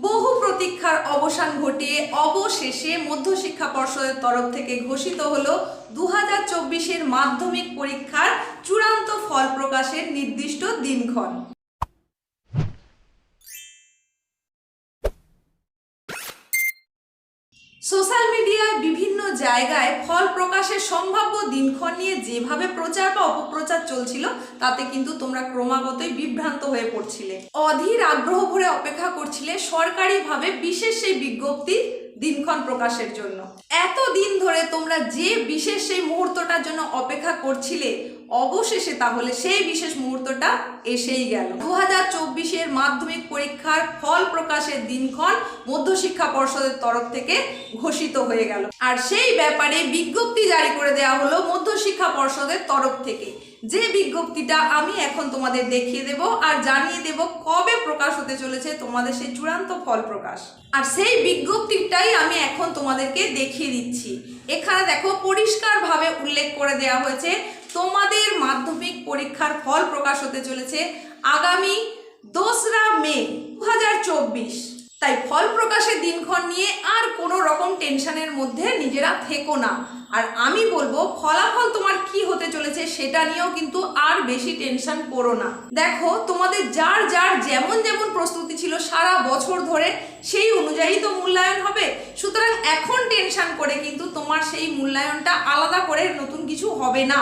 বহু প্রতীক্ষার অবসান ঘটিয়ে অবশেষে মধ্যশিক্ষা পর্ষদের তরফ থেকে ঘোষিত হলো দু হাজার মাধ্যমিক পরীক্ষার চূড়ান্ত ফল প্রকাশের নির্দিষ্ট দিনক্ষণ। সোশ্যাল মিডিয়ায় বিভিন্ন জায়গায় ফল প্রকাশের সম্ভাব্য দিনক্ষণ নিয়ে যেভাবে প্রচার বা অপপ্রচার চলছিল, তাতে কিন্তু তোমরা ক্রমাগতই বিভ্রান্ত হয়ে পড়ছিলে। অধীর আগ্রহ ভরে অপেক্ষা করছিলে সরকারিভাবে বিশেষ সেই বিজ্ঞপ্তি দিনক্ষণ প্রকাশের জন্য। এত দিন ধরে তোমরা যে বিশেষ সেই মুহূর্তটার জন্য অপেক্ষা করছিলে, অবশেষে তাহলে সেই বিশেষ মুহূর্তটা এসেই গেল। দু হাজার চব্বিশের মাধ্যমিক পরীক্ষার ফল প্রকাশের দিনক্ষণ মধ্যশিক্ষা পর্ষদের তরফ থেকে ঘোষিত হয়ে গেল। আর সেই ব্যাপারে বিজ্ঞপ্তি জারি করে দেওয়া হলো মধ্যশিক্ষা পর্ষদের তরফ থেকে। যে বিজ্ঞপ্তিটা আমি এখন তোমাদের দেখিয়ে দেব আর জানিয়ে দেব কবে প্রকাশ হতে চলেছে তোমাদের সেই চূড়ান্ত ফল প্রকাশ। আর সেই বিজ্ঞপ্তিটাই আমি এখন তোমাদেরকে দেখিয়ে দিচ্ছি। এখানে দেখো পরিষ্কারভাবে উল্লেখ করে দেওয়া হয়েছে, তোমাদের মাধ্যমিক পরীক্ষার ফল প্রকাশ হতে চলেছে আগামী দোসরা মে দু হাজার চব্বিশ। তাই ফল প্রকাশের দিনক্ষণ নিয়ে আর কোনো রকম টেনশনের মধ্যে নিজেরা থেকো না। আর আমি বলব, ফলাফল তোমার কি হতে চলেছে সেটা নিয়েও কিন্তু আর বেশি টেনশন করো না। দেখো, তোমাদের যার যার যেমন যেমন প্রস্তুতি ছিল সারা বছর ধরে, সেই অনুযায়ী তো মূল্যায়ন হবে। সুতরাং এখন টেনশন করে কিন্তু তোমার সেই মূল্যায়নটা আলাদা করে নতুন কিছু হবে না।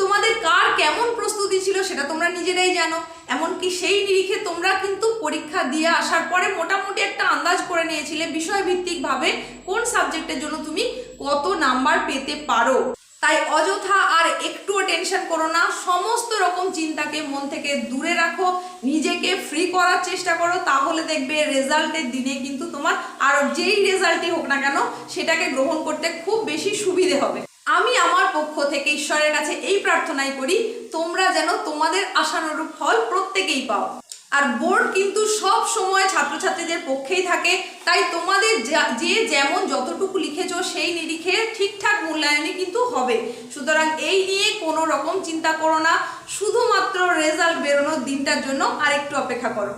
তোমাদের কার কেমন প্রস্তুতি ছিল সেটা তোমরা নিজেরাই জানো। এমনকি সেই নিরিখে তোমরা কিন্তু পরীক্ষা দিয়ে আসার পরে মোটামুটি একটা আন্দাজ করে নিয়েছিলে বিষয়ভিত্তিকভাবে কোন সাবজেক্টের জন্য তুমি কত নাম্বার পেতে পারো। তাই অযথা আর একটুও টেনশন করো না, সমস্ত রকম চিন্তাকে মন থেকে দূরে রাখো, নিজেকে ফ্রি করার চেষ্টা করো, তাহলে দেখবে রেজাল্টের দিনে কিন্তু তোমার আর যেই রেজাল্টই হোক না কেন, সেটাকে গ্রহণ করতে খুব বেশি সুবিধে হবে। আমি আমার পক্ষ থেকে ঈশ্বরের কাছে এই প্রার্থনাই করি, তোমরা যেন তোমাদের আশানুরূপ ফল প্রত্যেকেই পাও। আর বোর্ড কিন্তু সব সময় ছাত্রছাত্রীদের পক্ষেই থাকে, তাই তোমাদের যা- যেমন যতটুকু লিখেছো সেই নিরিখে ঠিকঠাক মূল্যায়নই কিন্তু হবে। সুতরাং এই নিয়ে কোনো রকম চিন্তা করো না, শুধুমাত্র রেজাল্ট বেরোনোর দিনটার জন্য আরেকটু অপেক্ষা করো।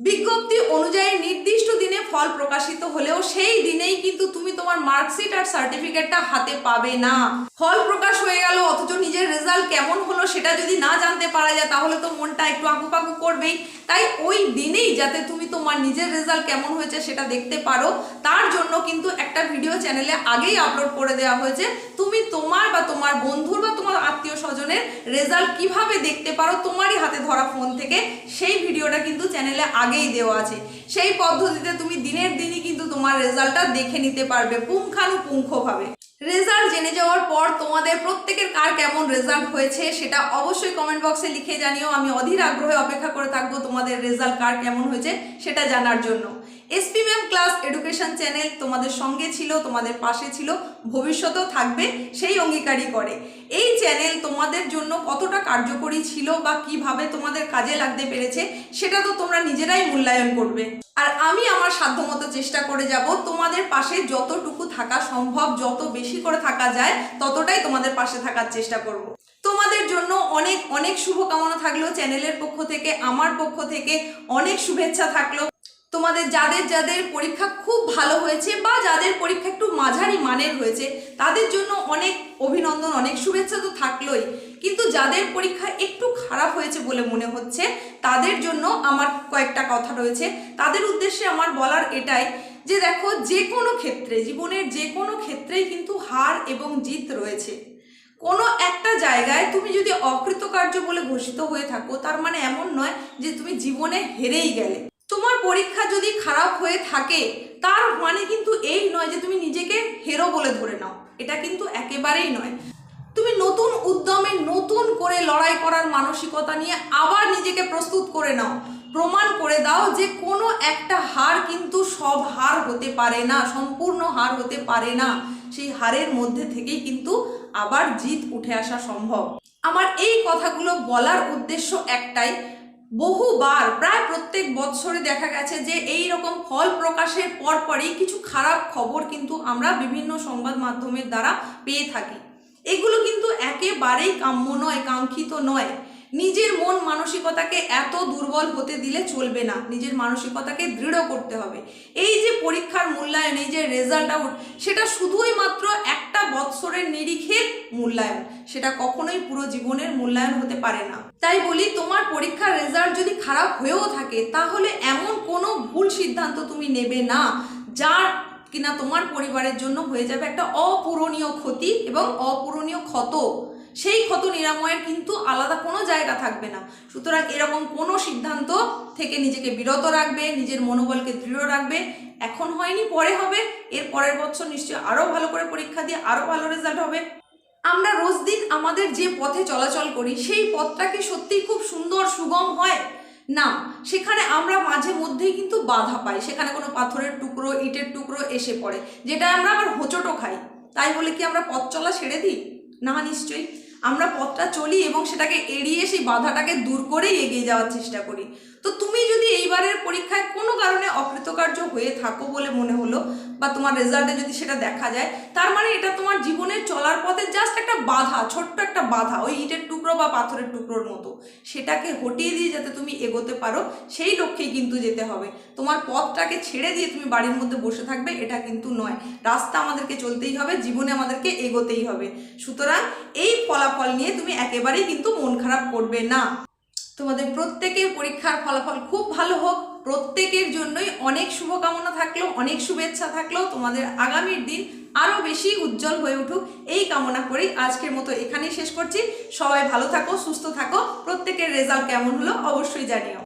বিজ্ঞপ্তি অনুযায়ী নির্দিষ্ট দিনে ফল প্রকাশিত হলেও সেই দিনেই কিন্তু তুমি তোমার মার্কশিট আর সার্টিফিকেটটা হাতে পাবে না। ফল প্রকাশ হয়ে গেল, অথচ নিজের রেজাল্ট কেমন হলো সেটা যদি না জানতে পারা যায়, তাহলে তো মনটা একটু আঁকুপাকু করবেই। তাই ওই দিনেই যাতে তুমি তোমার নিজের রেজাল্ট কেমন হয়েছে সেটা দেখতে পারো। তার জন্য কিন্তু একটা ভিডিও চ্যানেলে আগেই আপলোড করে দেওয়া হয়েছে। তুমি তোমার বা তোমার বন্ধুর বা তোমার আত্মীয় স্বজনের রেজাল্ট কীভাবে দেখতে পারো তোমারই হাতে ধরা ফোন থেকে, সেই ভিডিওটা কিন্তু চ্যানেলে আগেই দেওয়া আছে। সেই পদ্ধতিতে তুমি দিনের দিনই কিন্তু তোমার রেজাল্টটা দেখে নিতে পারবে পুঙ্খানুপুঙ্খভাবে। রেজাল্ট জেনে যাওয়ার পর তোমাদের প্রত্যেকের কার কেমন রেজাল্ট হয়েছে সেটা অবশ্যই কমেন্ট বক্সে লিখে জানিও। আমি অধীর আগ্রহে অপেক্ষা করে থাকব তোমাদের রেজাল্ট কার কেমন হয়েছে সেটা জানার জন্য। SP ma'am class education channel তোমাদের সঙ্গে ছিল, তোমাদের পাশে ছিল, ভবিষ্যতেও থাকবে, সেই অঙ্গীকারই করে। এই চ্যানেল তোমাদের জন্য কতটা কার্যকরী ছিল বা কীভাবে তোমাদের কাজে লাগতে পেরেছে, সেটা তো তোমরা নিজেরাই মূল্যায়ন করবে। আর আমি আমার সাধ্যমতো চেষ্টা করে যাব, তোমাদের পাশে যতটুকু থাকা সম্ভব, যত বেশি করে থাকা যায়, ততটাই তোমাদের পাশে থাকার চেষ্টা করব। তোমাদের জন্য অনেক অনেক শুভকামনা থাকল চ্যানেলের পক্ষ থেকে, আমার পক্ষ থেকে অনেক শুভেচ্ছা থাকল। তোমাদের যাদের যাদের পরীক্ষা খুব ভালো হয়েছে বা যাদের পরীক্ষা একটু মাঝারি মানের হয়েছে, তাদের জন্য অনেক অভিনন্দন, অনেক শুভেচ্ছা তো থাকলোই। কিন্তু যাদের পরীক্ষা একটু খারাপ হয়েছে বলে মনে হচ্ছে, তাদের জন্য আমার কয়েকটা কথা রয়েছে। তাদের উদ্দেশ্যে আমার বলার এটাই যে দেখো, যে কোনো ক্ষেত্রে, জীবনের যে কোনো ক্ষেত্রেই কিন্তু হার এবং জিত রয়েছে। কোনো একটা জায়গায় তুমি যদি অকৃতকার্য বলে ঘোষিত হয়ে থাকো, তার মানে এমন নয় যে তুমি জীবনে হেরেই গেলে। তোমার পরীক্ষা যদি খারাপ হয়ে থাকে, তার মানে কিন্তু এই নয় যে তুমি নিজেকে হেরো বলে ধরে নাও। এটা কিন্তু একেবারেই নয়। তুমি নতুন উদ্যমে নতুন করে লড়াই করার মানসিকতা নিয়ে আবার নিজেকে প্রস্তুত করে নাও। প্রমাণ করে দাও যে কোনো একটা হার কিন্তু সব হার হতে পারে না, সম্পূর্ণ হার হতে পারে না। সেই হারের মধ্যে থেকেই কিন্তু আবার জিত উঠে আসা সম্ভব। আমার এই কথাগুলো বলার উদ্দেশ্য একটাই বহুবার, প্রায় প্রত্যেক বছরে দেখা গেছে যে এই রকম ফল প্রকাশের পরপরই কিছু খারাপ খবর কিন্তু আমরা বিভিন্ন সংবাদ মাধ্যমের দ্বারা পেয়ে থাকি। এগুলো কিন্তু একেবারেই কাম্য নয়, কাঙ্ক্ষিত নয়। নিজের মন মানসিকতাকে এত দুর্বল হতে দিলে চলবে না। নিজের মানসিকতাকে দৃঢ় করতে হবে। এই যে পরীক্ষার মূল্যায়ন, এই যে রেজাল্ট আউট সেটা শুধুই মাত্র একটা বৎসরের নিরিখে মূল্যায়ন। সেটা কখনোই পুরো জীবনের মূল্যায়ন হতে পারে না। তাই বলি, তোমার পরীক্ষার রেজাল্ট যদি খারাপ হয়েও থাকে, তাহলে এমন কোনো ভুল সিদ্ধান্ত তুমি নেবে না, যার কিনা তোমার পরিবারের জন্য হয়ে যাবে একটা অপূরণীয় ক্ষতি এবং অপূরণীয় ক্ষত। সেই ক্ষত নিরাময়ের কিন্তু আলাদা কোনো জায়গা থাকবে না। সুতরাং এরকম কোনো সিদ্ধান্ত থেকে নিজেকে বিরত রাখবে, নিজের মনোবলকে দৃঢ় রাখবে, এখন হয়নি, পরে হবে, এর পরের বছর নিশ্চয়ই আরও ভালো করে পরীক্ষা দিয়ে আরও ভালো রেজাল্ট হবে। আমরা রোজ দিন আমাদের যে পথে চলাচল করি, সেই পথটা কি সত্যিই খুব সুন্দর, সুগম হয়? না, সেখানে আমরা মাঝে মধ্যেই কিন্তু বাধা পাই। সেখানে কোনো পাথরের টুকরো, ইটের টুকরো এসে পড়ে যেটা আমরা আবার হোঁচটও খাই। তাই বলে কি আমরা পথ চলা ছেড়ে দিই? না, নিশ্চয়ই। আমরা পথটা চলি এবং সেটাকে এড়িয়ে সেই বাধাটাকে দূর করেই এগিয়ে যাওয়ার চেষ্টা করি। তো তুমি যদি এইবারের পরীক্ষায় কোনো কারণে অকৃতকার্য হয়ে থাকো বলে মনে হলো বা তোমার রেজাল্টে যদি সেটা দেখা যায়, তার মানে এটা তোমার জীবনের চলার পথে জাস্ট একটা বাধা, ছোট্ট একটা বাধা, ওই ইটের টুকরো বা পাথরের টুকরোর মতো। সেটাকে হটিয়ে দিয়ে যাতে তুমি এগোতে পারো, সেই লক্ষ্যেই কিন্তু যেতে হবে। তোমার পথটাকে ছেড়ে দিয়ে তুমি বাড়ির মধ্যে বসে থাকবে, এটা কিন্তু নয়। রাস্তা আমাদেরকে চলতেই হবে, জীবনে আমাদেরকে এগোতেই হবে। সুতরাং এই ফলাফল নিয়ে তুমি একেবারেই কিন্তু মন খারাপ করবে না। তোমাদের প্রত্যেকের পরীক্ষার ফলাফল খুব ভালো হোক। প্রত্যেকের জন্যই অনেক শুভকামনা থাকল অনেক শুভেচ্ছা থাকল তোমাদের আগামীর দিন আরও বেশি উজ্জ্বল হয়ে উঠুক। এই কামনা করেই আজকের মতো এখানেই শেষ করছি। সবাই ভালো থাকো, সুস্থ থাকো। প্রত্যেকের রেজাল্ট কেমন হলো অবশ্যই জানিও।